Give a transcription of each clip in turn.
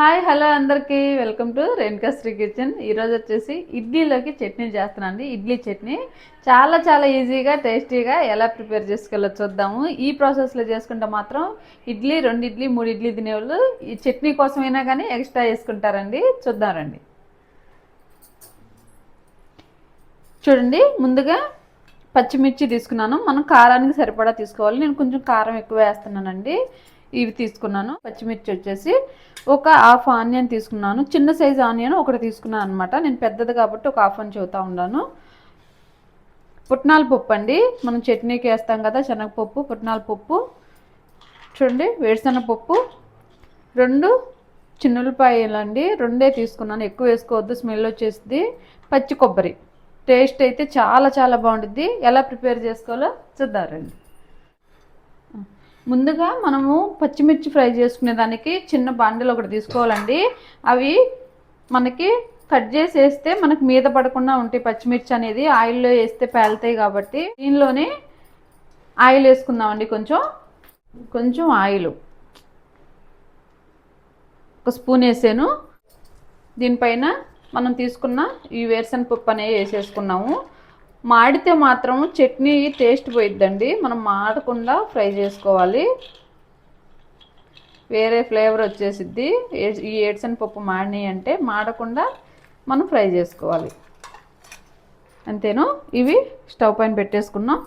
Hi hello అందరికీ. Welcome to Renuka Sri kitchen. ఈరోజు వచ్చేసి ఇడ్లీలోకి చట్నీ చేస్తున్నానండి. ఇడ్లీ చట్నీ చాలా చాలా ఈజీగా టేస్టీగా ఎలా ప్రిపేర్ చేసుకోవాలో చూద్దాము. ఈ ప్రాసెస్లో చేసుకుంటే మాత్రం ఇడ్లీ రెండు ఇడ్లీ మూడు ఇడ్లీ తినేవాళ్ళు ఈ చట్నీ కోసమైనా కానీ ఎక్స్ట్రా వేసుకుంటారండి చూద్దాం రండి. చూడండి ముందుగా పచ్చిమిర్చి తీసుకున్నాను. మనం కారానికి సరిపడా తీసుకోవాలి. నేను కొంచెం కారం ఎక్కువ వేస్తున్నానండి. ఇవి తీసుకున్నాను. పచ్చిమిర్చి వచ్చేసి ఒక హాఫ్ ఆనియన్ తీసుకున్నాను. చిన్న సైజు ఆనియన్ ఒకటి తీసుకున్నాను అనమాట నేను పెద్దది కాబట్టి ఒక హాఫ్ అని చెబుతా ఉన్నాను. పుట్నాల పప్పు అండి. మనం చట్నీకి వేస్తాం కదా శనగపప్పు పుట్నాల పప్పు. చూడండి వేరుశనగ పప్పు. రెండు చిన్నులపాయలు అండి రెండే తీసుకున్నాను. ఎక్కువ వేసుకోవద్దు స్మెల్ వచ్చేస్తుంది. పచ్చి కొబ్బరి. టేస్ట్ అయితే చాలా చాలా బాగుంటుంది ఎలా ప్రిపేర్ చేసుకోవాలో చూద్దారండి ముందుగా మనము పచ్చిమిర్చి ఫ్రై చేసుకునే దానికి చిన్న బాండలు ఒకటి తీసుకోవాలండి. అవి మనకి కట్ చేసి వేస్తే మనకి మీద పడకుండా ఉంటాయి పచ్చిమిర్చి అనేది. ఆయిల్లో వేస్తే పేలుతాయి కాబట్టి దీనిలోనే ఆయిల్ వేసుకుందామండి కొంచెం. కొంచెం ఆయిల్. ఒక స్పూన్ వేసాను. దీనిపైన మనం తీసుకున్న ఈ వేరుసన పప్పు అనేవి వేసేసుకున్నాము. మాడితే మాత్రం చట్నీ టేస్ట్ పోయిద్దండి. మనం మాడకుండా ఫ్రై చేసుకోవాలి. వేరే ఫ్లేవర్ వచ్చేసిద్ది. ఏ- ఈ ఏడ్సన్ పప్పు మాడినాయి అంటే మాడకుండా మనం ఫ్రై చేసుకోవాలి. అంతేను? ఇవి స్టవ్ పైన పెట్టేసుకున్నాం.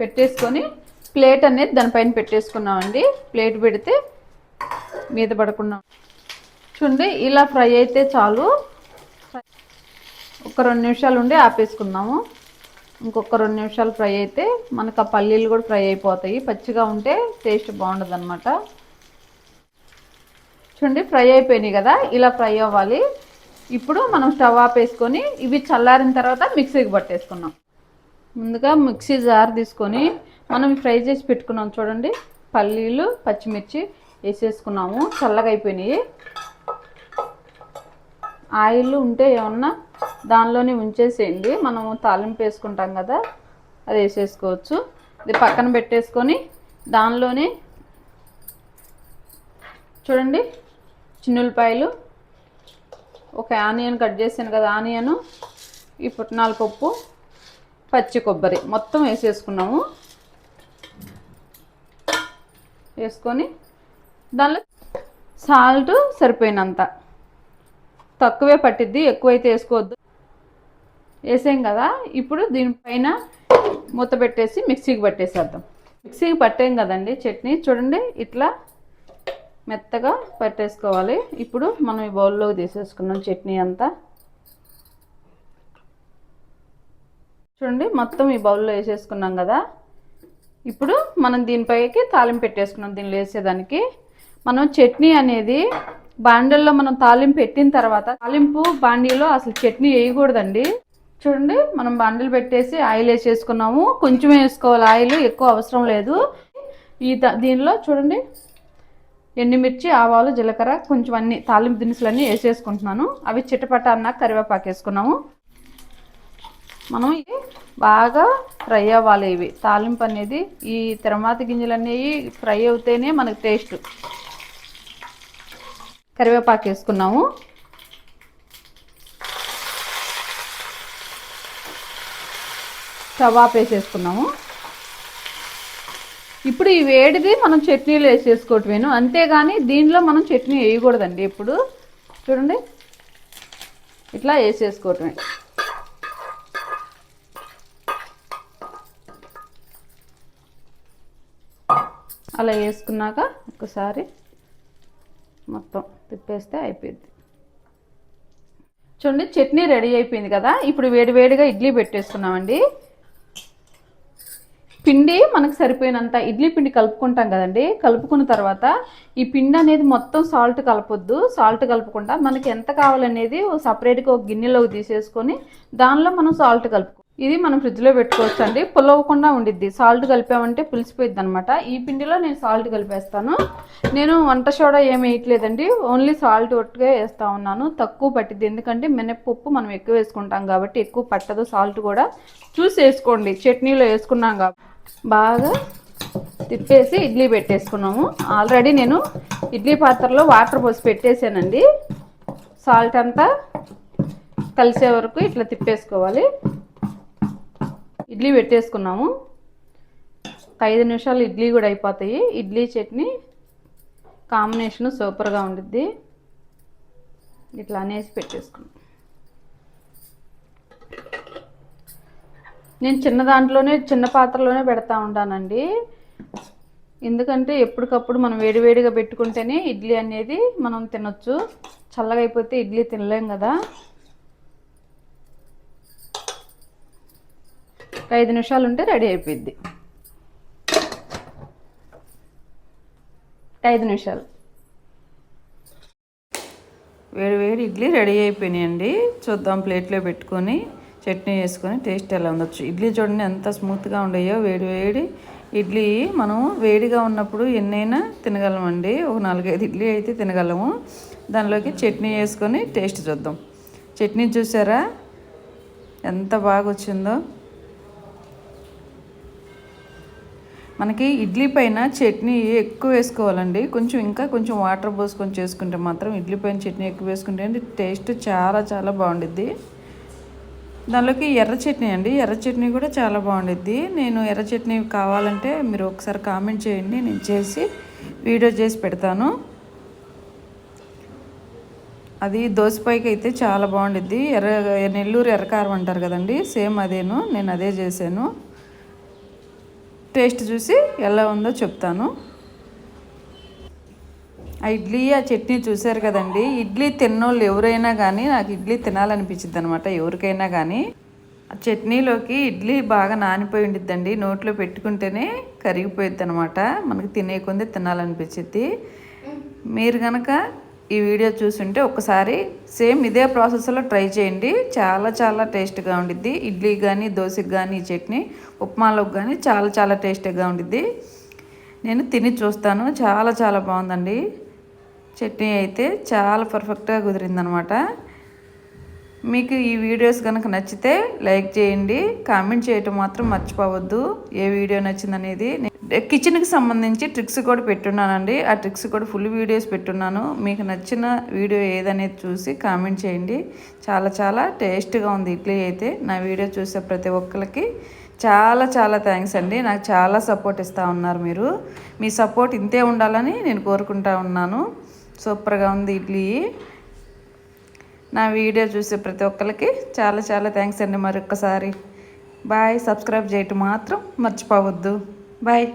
పెట్టేసుకొని ప్లేట్ అనేది దానిపైన పెట్టేసుకున్నామండి. ప్లేట్ పెడితే మీద పడకుండా. చూడండి ఇలా ఫ్రై అయితే చాలు. ఒక రెండు నిమిషాలు ఉండి ఆపేసుకుందాము. ఇంకొక రెండు నిమిషాలు ఫ్రై అయితే మనకు ఆ పల్లీలు కూడా ఫ్రై అయిపోతాయి. పచ్చిగా ఉంటే టేస్ట్ బాగుండదు అనమాట చూడండి ఫ్రై అయిపోయినాయి కదా ఇలా ఫ్రై అవ్వాలి. ఇప్పుడు మనం స్టవ్ ఆపేసుకొని ఇవి చల్లారిన తర్వాత మిక్సీకి పట్టేసుకున్నాం ముందుగా మిక్సీ జార్ తీసుకొని మనం ఫ్రై చేసి పెట్టుకున్నాం చూడండి. పల్లీలు పచ్చిమిర్చి వేసేసుకున్నాము. చల్లగా అయిపోయినాయి. ఆయిల్ ఉంటే ఏమన్నా దానిలోనే ఉంచేసేయండి. మనము తాలింపు వేసుకుంటాం కదా అది వేసేసుకోవచ్చు. ఇది పక్కన పెట్టేసుకొని దానిలోనే చూడండి చిన్నులపాయలు. ఒక ఆనియన్ కట్ చేశాను కదా ఆనియను ఈ పుట్నాల పప్పు పచ్చి కొబ్బరి. మొత్తం వేసేసుకున్నాము. వేసుకొని దానిలో సాల్ట్ సరిపోయినంత. తక్కువే పట్టిద్ది ఎక్కువైతే వేసుకోవద్దు. వేసాం కదా? ఇప్పుడు దీనిపైన మూత పెట్టేసి మిక్సీకి పట్టేసేద్దాం. మిక్సీకి పట్టాం కదండి చట్నీ? చూడండి ఇట్లా మెత్తగా పట్టేసుకోవాలి. ఇప్పుడు మనం ఈ బౌల్లోకి తీసేసుకున్నాం చట్నీ అంతా. చూడండి మొత్తం ఈ బౌల్లో వేసేసుకున్నాం కదా? ఇప్పుడు మనం దీనిపైకి తాలింపు పెట్టేసుకున్నాం దీనిలో వేసేదానికి. మనం చట్నీ అనేది బాండల్లో మనం తాలింపు పెట్టిన తర్వాత తాలింపు బాండీలో అసలు చట్నీ వేయకూడదండి. చూడండి మనం బండిల్ పెట్టేసి ఆయిల్ వేసేసుకున్నాము. కొంచెం వేసుకోవాలి ఆయిల్ ఎక్కువ అవసరం లేదు. ఈ దీనిలో చూడండి ఎండుమిర్చి ఆవాలు జీలకర్ర కొంచెం అన్ని తాలింపు దినుసులు అన్నీ వేసేసుకుంటున్నాను. అవి చిటపట అన్న కరివేపాకు వేసుకున్నాము. మనం బాగా ఫ్రై అవ్వాలి ఇవి. తాలింపు అనేది ఈ తర్వాత గింజలు అనేవి ఫ్రై అవుతేనే మనకు టేస్ట్. కరివేపాకు వేసుకున్నాము. కబాబ్ వేసేసుకున్నాము. ఇప్పుడు ఈ వేడిది మనం చట్నీలు వేసేసుకోవటమేను. అంతేగాని దీనిలో మనం చట్నీ వేయకూడదండి ఇప్పుడు చూడండి. ఇట్లా వేసేసుకోవటమే. అలా వేసుకున్నాక ఒకసారి మొత్తం తిప్పేస్తే అయిపోయింది. చూడండి చట్నీ రెడీ అయిపోయింది కదా. ఇప్పుడు వేడివేడిగా ఇడ్లీ పెట్టేసుకున్నామండి. పిండి మనకు సరిపోయినంత ఇడ్లీ పిండి కలుపుకుంటాం కదండి. కలుపుకున్న తర్వాత ఈ పిండి అనేది మొత్తం సాల్ట్ కలపొద్దు. సాల్ట్ కలపకుండా మనకి ఎంత కావాలనేది సపరేట్గా ఒక గిన్నెలోకి తీసేసుకొని దానిలో మనం సాల్ట్ కలుపుకో ఇది మనం ఫ్రిడ్జ్లో పెట్టుకోవచ్చు అండి పులవకుండా ఉండిద్ది. సాల్ట్ కలిపామంటే పులిసిపోయిద్ది అనమాట ఈ పిండిలో నేను సాల్ట్ కలిపేస్తాను. నేను వంట సోడా ఏమి వేయట్లేదండి. ఓన్లీ సాల్ట్ ఒట్టుగా వేస్తా ఉన్నాను. తక్కువ పట్టిద్ది. ఎందుకంటే మినప్పప్పు మనం ఎక్కువ వేసుకుంటాం కాబట్టి ఎక్కువ పట్టదు. సాల్ట్ కూడా చూసి వేసుకోండి. చట్నీలో వేసుకున్నాం కాబట్టి బాగా తిప్పేసి ఇడ్లీ పెట్టేసుకున్నాము. ఆల్రెడీ నేను ఇడ్లీ పాత్రలో వాటర్ పోసి పెట్టేసానండి సాల్ట్ అంతా కలిసే వరకు ఇట్లా తిప్పేసుకోవాలి. ఇడ్లీ పెట్టేసుకున్నాము. ఒక ఐదు నిమిషాలు ఇడ్లీ కూడా అయిపోతాయి. ఇడ్లీ చట్నీ కాంబినేషన్ సూపర్గా ఉండిద్ది. ఇట్లా అనేసి పెట్టేసుకున్నాం. నేను చిన్న దాంట్లోనే చిన్న పాత్రలోనే పెడతా ఉంటానండి ఎందుకంటే ఎప్పటికప్పుడు మనం వేడివేడిగా పెట్టుకుంటేనే ఇడ్లీ అనేది మనం తినొచ్చు. చల్లగా అయిపోతే ఇడ్లీ తినలేం కదా. ఒక ఐదు నిమిషాలు ఉంటే రెడీ అయిపోద్ది ఐదు నిమిషాలు. వేడి వేడి ఇడ్లీ రెడీ అయిపోయినాయండి. చూద్దాం ప్లేట్లో పెట్టుకొని చట్నీ వేసుకొని టేస్ట్ ఎలా ఉండొచ్చు ఇడ్లీ చూడండి ఎంత స్మూత్గా ఉండయో వేడి వేడి ఇడ్లీ మనం వేడిగా ఉన్నప్పుడు ఎన్నైనా తినగలమండి. ఒక నాలుగైదు ఇడ్లీ అయితే తినగలము. దానిలోకి చట్నీ వేసుకొని టేస్ట్ చూద్దాం. చట్నీ చూసారా? ఎంత బాగా వచ్చిందో మనకి ఇడ్లీ పైన చట్నీ ఎక్కువ వేసుకోవాలండి. కొంచెం ఇంకా కొంచెం వాటర్ పోసుకొని చేసుకుంటే మాత్రం ఇడ్లీ పైన చట్నీ ఎక్కువ వేసుకుంటే టేస్ట్ చాలా చాలా బాగుండిద్ది. దానిలోకి ఎర్ర చట్నీ అండి. ఎర్ర చట్నీ కూడా చాలా బాగుండిద్ది. నేను ఎర్ర చట్నీ కావాలంటే మీరు ఒకసారి కామెంట్ చేయండి. నేను చేసి వీడియో చేసి పెడతాను. అది దోసపైకి అయితే చాలా బాగుండిద్ది. ఎర్ర నెల్లూరు ఎర్రకారం అంటారు కదండి. సేమ్ అదేను. నేను అదే చేశాను. టేస్ట్ చూసి ఎలా ఉందో చెప్తాను. ఆ ఇడ్లీ ఆ చట్నీ చూసారు కదండి. ఇడ్లీ తిన్నోళ్ళు ఎవరైనా కానీ నాకు ఇడ్లీ తినాలనిపించింది అనమాట ఎవరికైనా కానీ ఆ చట్నీలోకి ఇడ్లీ బాగా నానిపోయి ఉండిద్దండి. నోట్లో పెట్టుకుంటేనే కరిగిపోయిద్ది అనమాట మనకి తినే కొంది తినాలనిపించింది మీరు కనుక ఈ వీడియో చూసుంటే ఒకసారి సేమ్ ఇదే ప్రాసెస్లో ట్రై చేయండి. చాలా చాలా టేస్ట్గా ఉండిద్ది. ఇడ్లీ కానీ దోశకి కానీ చట్నీ ఉప్మాలోకి కానీ చాలా చాలా టేస్టీగా ఉండిద్ది. నేను తిని చూస్తాను. చాలా చాలా బాగుందండి. చట్నీ అయితే చాలా పర్ఫెక్ట్గా కుదిరిందనమాట. మీకు ఈ వీడియోస్ కనుక నచ్చితే లైక్ చేయండి. కామెంట్ చేయటం మాత్రం మర్చిపోవద్దు. ఏ వీడియో నచ్చిందనేది కిచెన్కి సంబంధించి ట్రిక్స్ కూడా పెట్టున్నానండి. ఆ ట్రిక్స్ కూడా ఫుల్ వీడియోస్ పెట్టున్నాను. మీకు నచ్చిన వీడియో ఏదనేది చూసి కామెంట్ చేయండి. చాలా చాలా టేస్ట్గా ఉంది ఇడ్లీ అయితే. నా వీడియో చూసే ప్రతి ఒక్కరికి చాలా చాలా థ్యాంక్స్ అండి. నాకు చాలా సపోర్ట్ ఇస్తూ ఉన్నారు మీరు. మీ సపోర్ట్ ఇంతే ఉండాలని నేను కోరుకుంటా ఉన్నాను. సూపర్గా ఉంది ఇడ్లీ. నా వీడియో చూసే ప్రతి ఒక్కరికి చాలా చాలా థ్యాంక్స్ అండి మరొక్కసారి. బాయ్ సబ్స్క్రైబ్ చేయటం మాత్రం మర్చిపోవద్దు. బాయ్